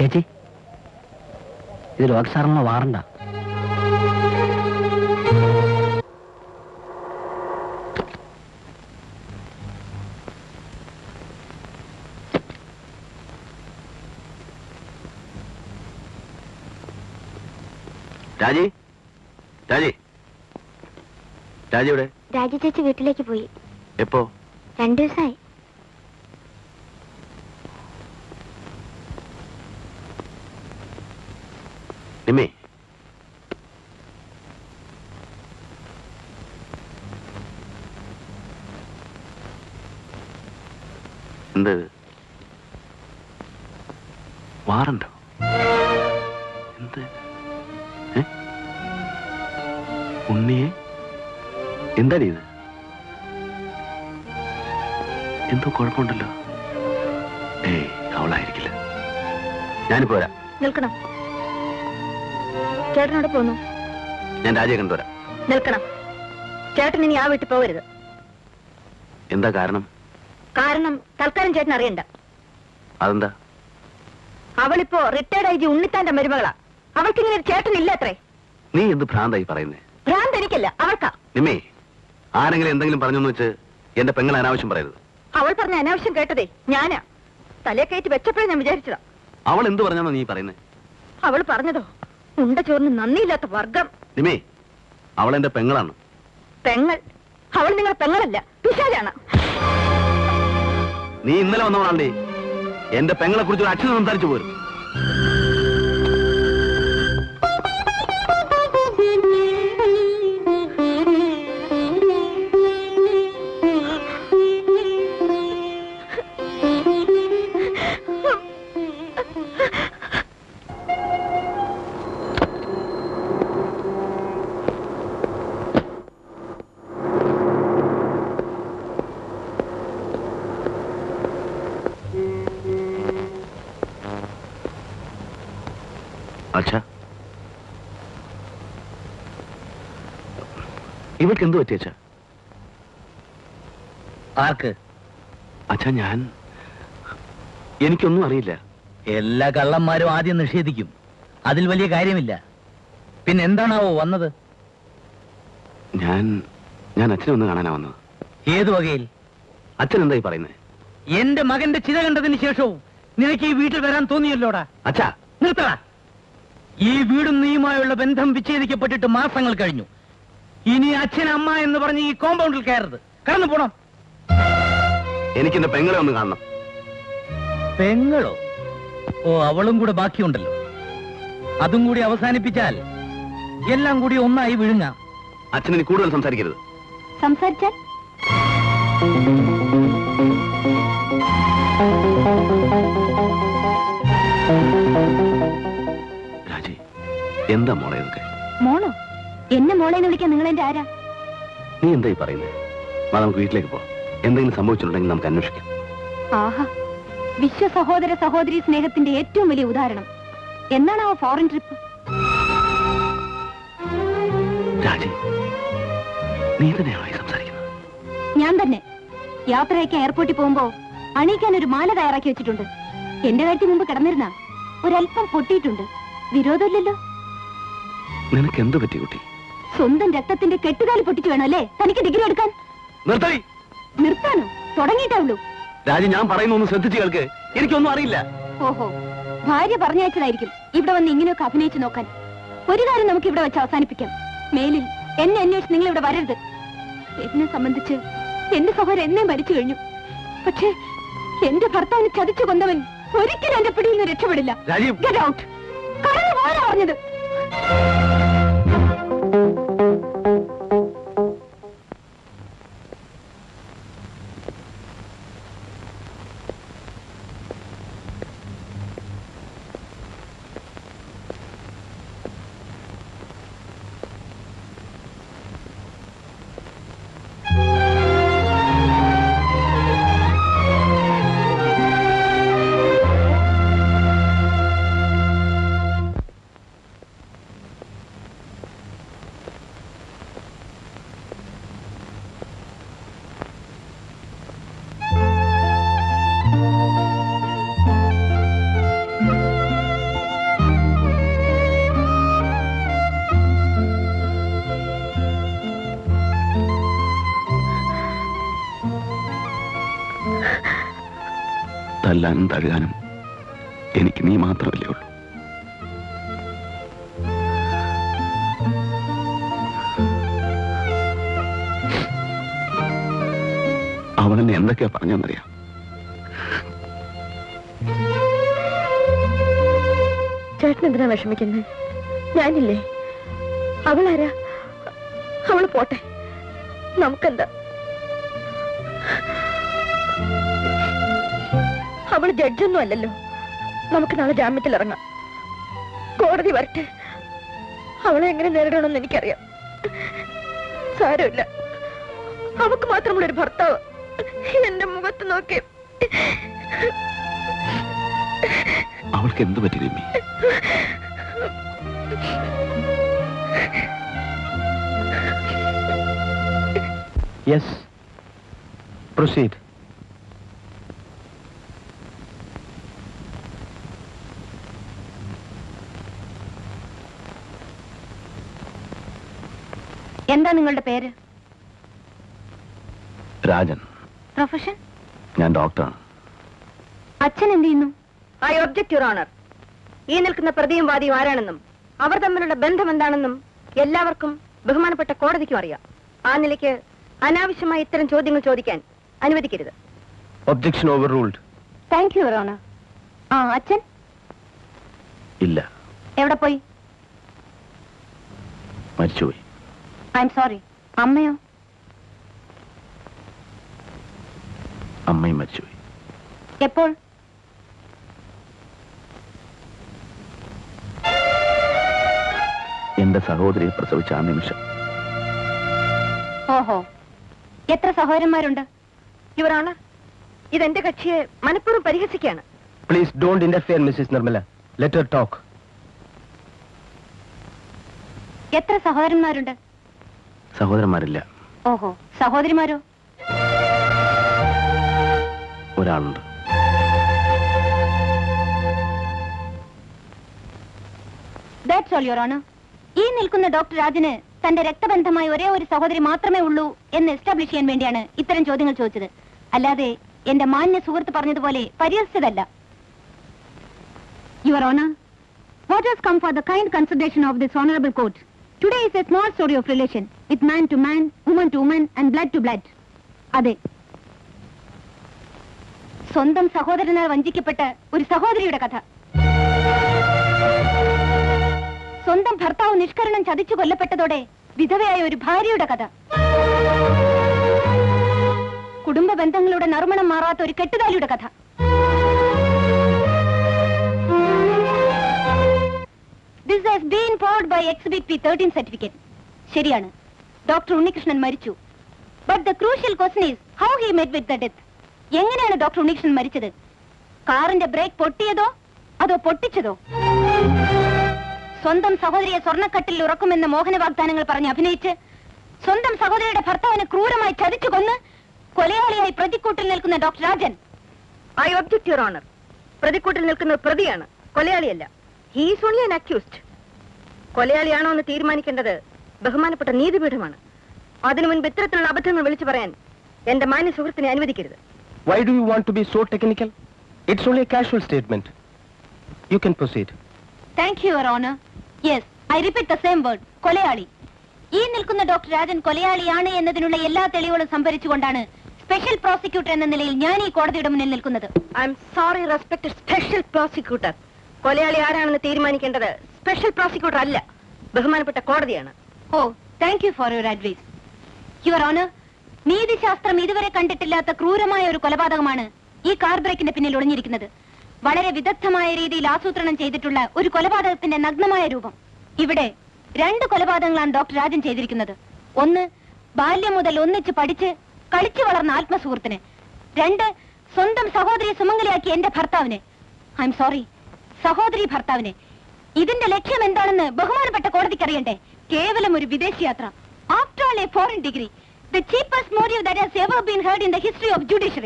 ചേച്ചി ഇത് ലോക് സാറിനുള്ള വാറണ്ടാ. രാജി? രാജി? രാജി ഇവിടെ രാജി ചേച്ചി വീട്ടിലേക്ക് പോയി. എപ്പോ? രണ്ടു ദിവസമായി നിമ്മേ എന്ത്? വാറണ്ടോ? എന്ത്? ഉണ്ണിയെ? എന്താടി ഇത്? എന്തോ കുഴപ്പമുണ്ടല്ലോ. ഏയ് അവളായിരിക്കില്ല. ഞാനിപ്പോ വരാം. നിൽക്കണം. ചേട്ടനോട് പോന്നു. ഞാൻ രാജയെ കണ്ടുവരാം. നിൽക്കണം. ചേട്ടൻ ഇനി ആ വീട്ടിൽ പോകരുത്. എന്താ കാരണം? കാരണം തൽക്കാലം ചേട്ടൻ അറിയണ്ട. അതെന്താ? അവളിപ്പോ റിട്ടയർഡ് ഐ ജി ഉണ്ണിത്താന്റെ മരുമകളാ. അവൾക്ക് ഇങ്ങനെ ഒരു ചേട്ടൻ ഇല്ല അത്രേ. നീ എന്ത് ഭ്രാന്തായി പറയുന്നേ? ഭ്രാന്ത് എനിക്കല്ല അവൾക്കാ. നിമ്മേ ആരെങ്കിലും എന്തെങ്കിലും പറഞ്ഞെന്ന് വെച്ച് എന്റെ പെങ്ങൾ അനാവശ്യം പറയരുത്. അവൾ പറഞ്ഞ അനാവശ്യം കേട്ടതേ ഞാനാ. തലേ കയറ്റി വെച്ചപ്പോഴേ ഞാൻ വിചാരിച്ചതാ. അവൾ എന്ത് പറഞ്ഞാ നീ പറയുന്നേ? അവൾ പറഞ്ഞതോ ഉണ്ട ചോറിന് നന്ദിയില്ലാത്ത വർഗം. നിമേ അവൾ എന്റെ പെങ്ങളാണ്. പെങ്ങൾ. അവൾ നിങ്ങളുടെ പെങ്ങളല്ല പിശാചാണ്. നീ ഇന്നലെ വന്നവളാണ്ടേ എന്റെ പെങ്ങളെ കുറിച്ച് ഒരു അച്ഛൻ സംസാരിച്ചു പോരും. അച്ഛ. ഇവൾക്ക് എന്ത് പറ്റി അച്ഛാ? ആർക്ക്? അച്ഛാ ഞാൻ. എനിക്കൊന്നും അറിയില്ല. എല്ലാ കള്ളന്മാരും ആദ്യം നിഷേധിക്കും. അതിൽ വലിയ കാര്യമില്ല. പിന്നെ എന്താണാവോ വന്നത്? ഞാൻ ഞാൻ അച്ഛനെ ഒന്ന് കാണാനാ വന്നത്. ഏതു വകയിൽ? അച്ഛൻ എന്തായി പറയുന്നത് എന്റെ മകന്റെ ചിത കണ്ടതിന് ശേഷവും നിനക്ക് ഈ വീട്ടിൽ വരാൻ തോന്നിയല്ലോടാ? അച്ഛാ. നിർത്തടാ. ഈ വീടും നീയുമായുള്ള ബന്ധം വിച്ഛേദിക്കപ്പെട്ടിട്ട് മാസങ്ങൾ കഴിഞ്ഞു. ഇനി അച്ഛൻ അമ്മ എന്ന് പറഞ്ഞ് ഈ കോമ്പൗണ്ടിൽ കയറരുത്. കടന്നു പോണം? എനിക്ക് എന്റെ പെങ്ങളെ ഒന്ന് കാണണം. പെങ്ങളോ? ഓ അവളും കൂടെ ബാക്കിയുണ്ടല്ലോ. അതും കൂടി അവസാനിപ്പിച്ചാൽ എല്ലാം കൂടി ഒന്നായി വിഴുങ്ങാം. അച്ഛൻ ഇനി കൂടുതൽ സംസാരിക്കരുത്. സംസാരിച്ചാൽ? എന്താ മോളെ ഇതൊക്കെ? മോളോ? എന്നെ മോളെ എന്ന് വിളിക്കാൻ നിങ്ങൾ എന്റെ ആരാ? നീ എന്തായി പറയുന്നത് വാ നമുക്ക് വീട്ടിലേക്ക് പോ എന്തെങ്കിലും സംഭവിച്ചിട്ടുണ്ടെങ്കിൽ നമുക്ക് അന്വേഷിക്കാം. ആഹാ. വിശ്വ സഹോദര സഹോദരി സ്നേഹത്തിന്റെ ഏറ്റവും വലിയ ഉദാഹരണം. എന്നാണ് ആ ഫോറിൻ ട്രിപ്പ് രാജി നീ തന്നെയാണോ സംസാരിക്കുന്നത്? ഞാൻ തന്നെ. യാത്രയ്ക്ക് എയർപോർട്ടിൽ പോകുമ്പോ അണിയിക്കാൻ ഒരു മാല തയ്യാറാക്കി വെച്ചിട്ടുണ്ട്. എന്റെ കാര്യത്തിൽ മുമ്പ് കിടന്നിരുന്ന ഒരല്പം പൊട്ടിയിട്ടുണ്ട്. വിരോധമില്ലല്ലോ? നിനക്ക് എന്ത് പറ്റി കുട്ടി? സ്വന്തം രക്തത്തിന്റെ കെട്ടുകാലി പൊട്ടിച്ചു വേണം അല്ലേ? തനിക്ക് ഡിഗ്രി എടുക്കാൻ? നിർത്തടി. നിർത്താനോ? തുടങ്ങിയിട്ടേ ഉള്ളൂ. രാജി ഞാൻ പറയുന്ന ഒന്ന് ശ്രദ്ധിച്ചു കേൾക്ക്. എനിക്കൊന്നും അറിയില്ല. ഓഹോ. ഭാര്യ പറഞ്ഞയച്ചതായിരിക്കും. ഇവിടെ വന്ന് ഇങ്ങനെയൊക്കെ അഭിനയിച്ചു നോക്കാൻ. ഒരു കാര്യം നമുക്ക് ഇവിടെ വെച്ച് അവസാനിപ്പിക്കാം. മേലിൽ എന്നെ അന്വേഷിച്ച് നിങ്ങൾ ഇവിടെ വരരുത്. എന്നെ സംബന്ധിച്ച് എന്റെ സഹോദരൻ എന്നെ മരിച്ചു കഴിഞ്ഞു. പക്ഷേ എന്റെ ഭർത്താവിന് ചതിച്ചു കൊന്നവൻ ഒരിക്കലും എന്റെ പിടിയിൽ നിന്ന് രക്ഷപ്പെടില്ല. പറഞ്ഞത്. തല്ലാനും തഴുകാനും എനിക്ക് നീ മാത്രമല്ലേ ഉള്ളൂ. എന്നെ എന്തൊക്കെയാ പറഞ്ഞെന്നറിയാം ചേട്ടൻ എന്തിനാ വിഷമിക്കുന്നത്? ഞാനില്ലേ? അവളാരാ? അവൾ പോട്ടെ. നമുക്കെന്താ? അവൾ ജഡ്ജൊന്നും അല്ലല്ലോ. നമുക്ക് നാളെ ജാമ്യത്തിൽ ഇറങ്ങാം. കോടതി വരട്ടെ. അവളെ എങ്ങനെ നേരിടണമെന്ന് എനിക്കറിയാം. സാരമില്ല. അവക്ക് മാത്രമുള്ള ഒരു ഭർത്താവ് എന്റെ മുഖത്ത് നോക്കി. അവൾക്ക് എന്ത് പറ്റി രമ്യ? യെസ് പ്രൊസീഡ് എന്താ നിങ്ങളുടെ പേര്? രാജൻ. പ്രൊഫഷൻ? ഞാൻ ഡോക്ടറാണ്. അച്ഛൻ എന്ത് ചെയ്യുന്നു? I object your honour. ഈ നിൽക്കുന്ന പ്രതിയും വാദിയും ആരാണെന്നും അവർ തമ്മിലുള്ള ബന്ധം എന്താണെന്നും എല്ലാവർക്കും ബഹുമാനപ്പെട്ട കോടതിക്കും അറിയാം. ആ നിലയ്ക്ക് അനാവശ്യമായി ഇത്തരം ചോദ്യങ്ങൾ ചോദിക്കാൻ അനുവദിക്കരുത്. Objection overruled thank you honour ആ അച്ഛൻ? ഇല്ല. എവിടെ പോയി? മരിച്ചുപോയി. ഐ എം സോറി അമ്മയോ? അമ്മയും മരിച്ചുപോയി. എപ്പോൾ? എന്റെ സഹോദരിയെ പ്രസവിച്ച ആ നിമിഷം. ഓഹോ. എത്ര സഹോദരന്മാരുണ്ട്? ഇവരാണ് ഇതെന്റെ കക്ഷിയെ മനഃപൂർവം പരിഹസിക്കുകയാണ്. Please don't interfere Mrs Nirmala let her talk എത്ര സഹോദരന്മാരുണ്ട്? സഹോദരന്മാരില്ല. ഓഹോ സഹോദരിമാരോ? ഒരാളുണ്ട്. ദാറ്റ്സ് ഓൾ യുവർ ഓണർ ഈ നിൽക്കുന്ന ഡോക്ടർ രാജന് തന്റെ രക്തബന്ധമായ ഒരേ ഒരു സഹോദരി മാത്രമേ ഉള്ളൂ എന്ന് എസ്റ്റാബ്ലിഷ് ചെയ്യാൻ വേണ്ടിയാണ് ഇത്തരം ചോദ്യങ്ങൾ ചോദിച്ചത്. അല്ലാതെ എന്റെ മാന്യ സുഹൃത്ത് പറഞ്ഞതുപോലെ പരിഹസിച്ചതല്ല your honour what has come for the kind consideration of this honourable court today is a small story of relation with man to man woman to woman and blood to blood അതെ. സ്വന്തം സഹോദരനാൽ വഞ്ചിക്കപ്പെട്ട ഒരു സഹോദരിയുടെ കഥ. സ്വന്തം ഭർത്താവ് നിഷ്കരണം ചതിച്ചു കൊല്ലപ്പെട്ടതോടെ വിധവയായ ഒരു ഭാര്യയുടെ കഥ. കുടുംബ ബന്ധങ്ങളുടെ നറുമണം മാറാത്ത ഒരു കെട്ടുതാലിയുടെ കഥ. This has been proved by exhibit P thirteen certificate ശരിയാണ്. ഡോക്ടർ ഉണ്ണികൃഷ്ണൻ മരിച്ചു. But the crucial question is how he met with the death എങ്ങനെയാണ് ഡോക്ടർ ഉണ്ണികൃഷ്ണൻ മരിച്ചത്? കാറിന്റെ ബ്രേക്ക് പൊട്ടിയതോ? അതോ പൊട്ടിച്ചതോ? സ്വന്തം സഹോദരിയെ സ്വർണക്കട്ടിൽ ഉറക്കുമെന്ന മോഹന വാഗ്ദാനങ്ങൾ പറഞ്ഞ് അഭിനയിച്ച് സ്വന്തം സഹോദരിയുടെ ഭർത്താവിനെ ക്രൂരമായി ചതിച്ചു കൊന്ന് കൊലയാളിയായി പ്രതിക്കൂട്ടിൽ നിൽക്കുന്ന doctor Rajan. I object your honour പ്രതിക്കൂട്ടിൽ നിൽക്കുന്ന പ്രതിയാണ് കൊലയാളിയല്ല. ഹീസ് ഓൺലി അൻ അക്യൂസ്ഡ് കൊലയാളിയാണോ എന്ന് തീരുമാനിക്കേണ്ടത് ബഹുമാനപ്പെട്ട നീതിപീഠമാണ്. അതിനു മുൻപ് ഇത്തരത്തിലുള്ള അബദ്ധങ്ങൾ വിളിച്ചു പറയാൻ എന്റെ മാന്യ സുഹൃത്തിനെ അനുവദിക്കരുത്. Why do you want to be so technical it's only a casual statement you can proceed. Thank you your honour yes I repeat the same word കൊലയാളി. ഈ നിൽക്കുന്ന ഡോക്ടർ രാജൻ കൊലയാളിയാണ് എന്നതിനുള്ള എല്ലാ തെളിവുകളും സംഭരിച്ചുകൊണ്ടാണ് സ്പെഷ്യൽ പ്രോസിക്യൂട്ടർ എന്ന നിലയിൽ ഞാൻ ഈ കോടതിയുടെ മുന്നിൽ നിൽക്കുന്നത്. I'm sorry respected special prosecutor കൊലയാളി ആരാണെന്ന് തീരുമാനിക്കേണ്ടത് സ്പെഷ്യൽ പ്രോസിക്യൂട്ടർ അല്ല. ബഹുമാനപ്പെട്ട കോടതിയാണ്. ഓ thank you for your advice your honour നീതിശാസ്ത്രം ഇതുവരെ കണ്ടിട്ടില്ലാത്ത ക്രൂരമായ ഒരു കൊലപാതകമാണ് ഈ കാർ ബ്രേക്കിന്റെ പിന്നിൽ ഒളിഞ്ഞിരിക്കുന്നത്. വളരെ വിദഗ്ധമായ രീതിയിൽ ആസൂത്രണം ചെയ്തിട്ടുള്ള ഒരു കൊലപാതകത്തിന്റെ നഗ്നമായ രൂപം. ഇവിടെ രണ്ട് കൊലപാതകങ്ങളാണ് ഡോക്ടർ രാജൻ ചെയ്തിരിക്കുന്നത്. ഒന്ന് ബാല്യം മുതൽ ഒന്നിച്ച് പഠിച്ച് കളിച്ചു വളർന്ന ആത്മസുഹൃത്തിന്. രണ്ട് സ്വന്തം സഹോദരി സുമംഗലിയാക്കി എന്റെ ഭർത്താവിനെ. ഐ എം സോറി സഹോദരി ഭർത്താവിനെ. ഇതിന്റെ ലക്ഷ്യം എന്താണെന്ന് ബഹുമാനപ്പെട്ട കോടതിക്ക് അറിയണ്ടേ? കേവലം ഒരു വിദേശ യാത്ര after all a foreign degree the cheapest motive that has ever been heard in the history of judiciary